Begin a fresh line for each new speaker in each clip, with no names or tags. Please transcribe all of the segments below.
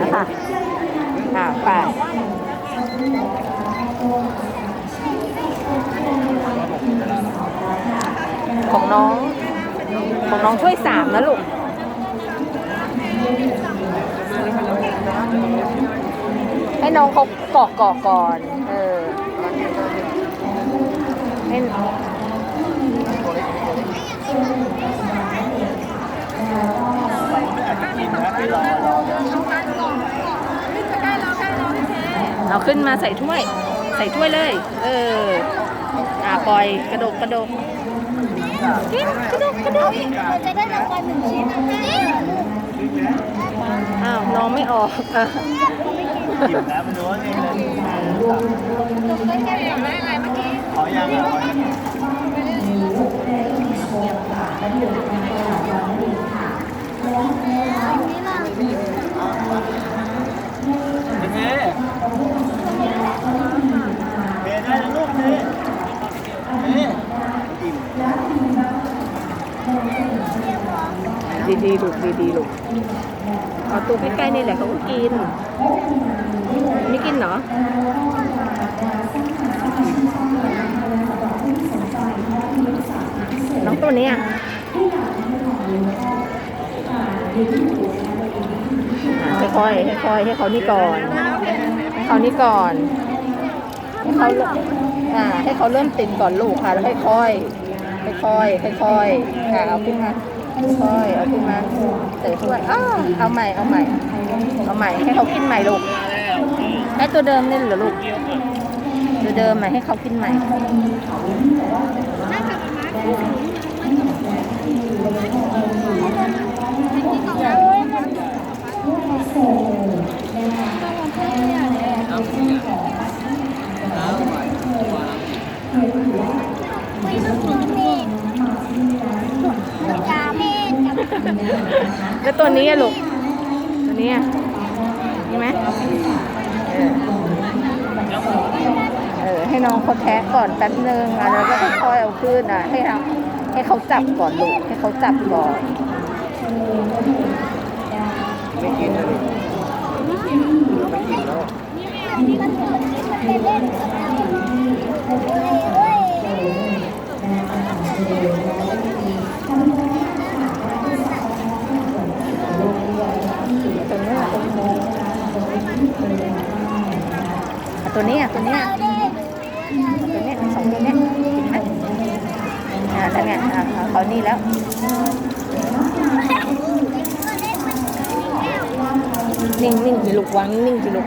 นะคะอ่าไปของน้อง ของน้องช่วยสามนะลูกให้น้องเขากอกกอกก่อน เออให้ เราขึ้นมาใส่ถ้วย ใส่ถ้วยเลย เออ อ่าปล่อยกระดกกระดกกิ๊บกระดกกระดก
เราจะได้รางวัลหนึ่งชิ้นนี่
อ้าวน้องไม่ออกอะ
อิ่มแล้วมันรู้ว่าไงเลย
เราได้แค่อยากได้อะไรเมื่อกี้
ขอยังอะขอยังเมย์เมย์ได้แล้วลูกเมย์เมย์อิ่ม
ดีดีๆลูกดีดีๆลูกเอาตัวใกล้ๆนี่แหละเขาก็กิน ไม่กินเหรอน้องตัวนี้อะค่อยๆค่อยๆให้เขานี่ก่อนให้เขานี่ก่อนให้เขาอ่าให้เขาเริ่มติดก่อนลูกค่ะแล้วค่อยๆค่อยๆค่อยๆค่ะเอาขึ้นมา ค่อยเอาขึ้นมาเส่ถ้วยอ้าเอาใหม่เอาใหม่ เอาใหม่ให้เขากินใหม่ลูกให้ตัวเดิมนี่เหรอลูกตัวเดิมใหม่ให้เขากินใหม่
ไม่ต้องกินเมฆยาเมฆกับ
แล้วตัวนี้อะลูกตัวนี้อะนี่ไหมเออเออให้น้องเขาแทะก่อนแป๊บนึงอะแล้วก็ค่อยๆเอาขึ้นอะให้เราให้เขาจับก่อนลูกให้เขาจับก่อน
ไม่กินเลย
อันนี้ก็ถือมันเป็นเล่นกับเราเว้ย
ตัวนี้อะ ตัวนี้อะตัวนี้อะตัวนี้สองตัวนี้กินไหมอ่าแล้วไงอ่าเอาเขานี่แล้วนิ่งนิ่งสิลูกวางนิ่งๆสิลูก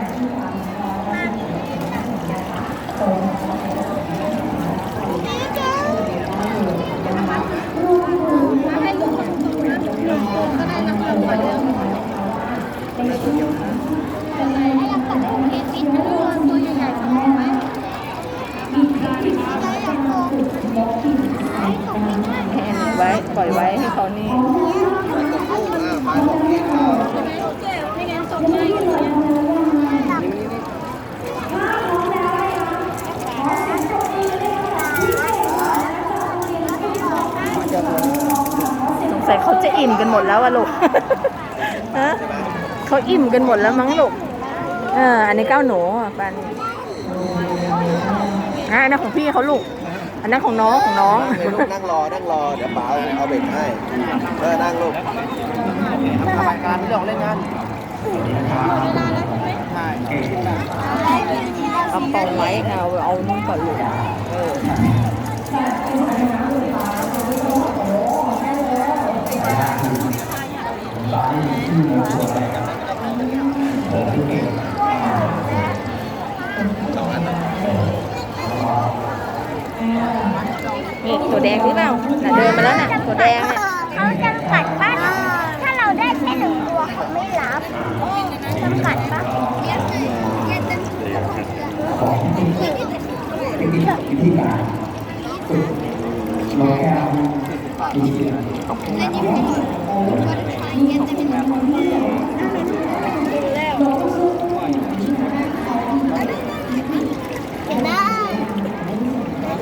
ไว้ ปล่อยไว้ให้เขานี่สงสัยเขาจะอิ่มกันหมดแล้วอะลูกฮะเขาอิ่มกันหมดแล้วมั้งลูกเอออันนี้เก้าหนูปันอะอันนั้นของพี่เขาลูก อันนั้นของน้องของน้อง
ลูกนั่งรอ นั่งรอ เดี๋ยวป๋าเอาเบ็ดให้เออนั่งลูก
ทำรายการไม่ต้องเล่นงานใช่
เอาปองไว้เอาเอานู่นก่อนลูกเออ นี่ตัวแดง หรือเปล่าน่ะเดินมาแล้วน่ะตัวแดงเนี่ย
เขาจำกัดบ้านถ้าเราได้แค่หนึ่งตัวเขาไม่รับจำกัดปะเห็นได้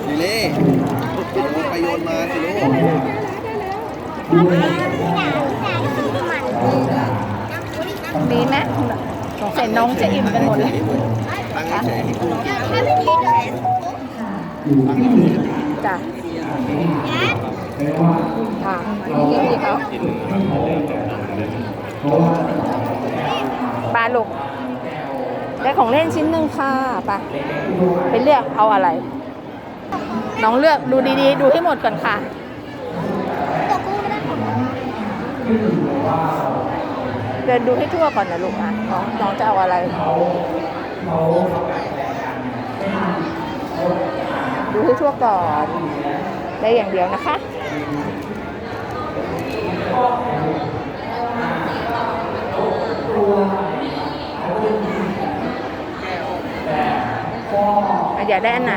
สิเล่โย นไปโยนมาสิลูก
ดีไหมัน
มีไหมสงสัยน้องจะอิ่มกันหมดเลย
ตั้งเฉย
ถ้ดี
จ้ะค่ะนี่พี่เขาปลาลูกได้ของเล่นชิ้นหนึ่งค่ะไปไปเลือกเอาอะไร น้องเลือกดูดีๆ ดูให้หมดก่อนค่ะ เดินดูให้ทั่วก่อนนะลูกอะน้องน้องจะเอาอะไร ดูให้ทั่วก่อน ได้อย่างเดียวนะคะอะอยากได้อันไหน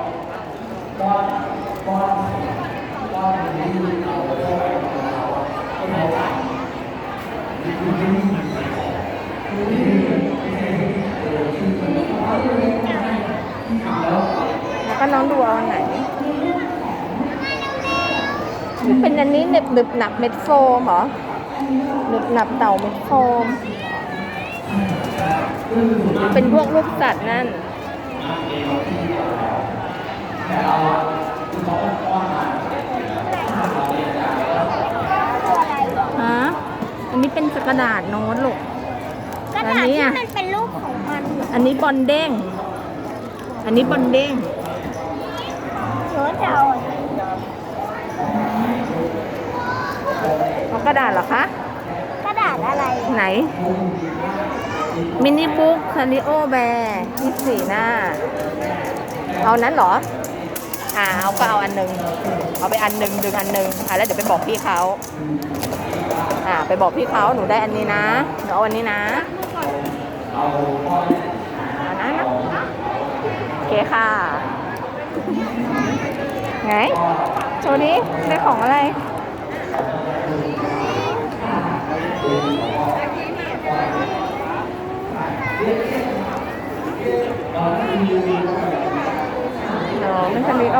ก็น้องดูเอาอันไหนเป็นอันนี้เน็บหนึบหนับเม็ดโฟมเหรอหนึบหนับเต่าเม็ดโฟม เป็นพวกลูกสัตว์นั่นฮะอันนี้เป็นกระดาษโน้ตลูก
กระ
อัน
ดาษ
นี้
ที่
อะ
มันเป็นรูปของมัน
อันนี้บอลเด้ง อันนี้บอลเด้ง
หนูจะ เอา
เอากระดาษเหรอคะ
กระดาษอะไร
ไหน มินิบุ๊กคาริโอแบร์ยี่สี่หน้า เอานั้นเหรอ อ่า เอาก็เอาอันหนึ่งเอาไปอันหนึ่งดึงอันหนึ่งอ่าแล้วเดี๋ยวไปบอกพี่เขาอ่า ไปบอกพี่เขาหนูได้อันนี้นะหนูเอาอันนี้นะเอานะนะโอเคค่ะ ไงโชว์นี้ได้ของอะไรเนาะเป็นคาริโอ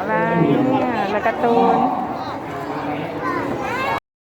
อะไรเนี่ยแล้วการ์ตูน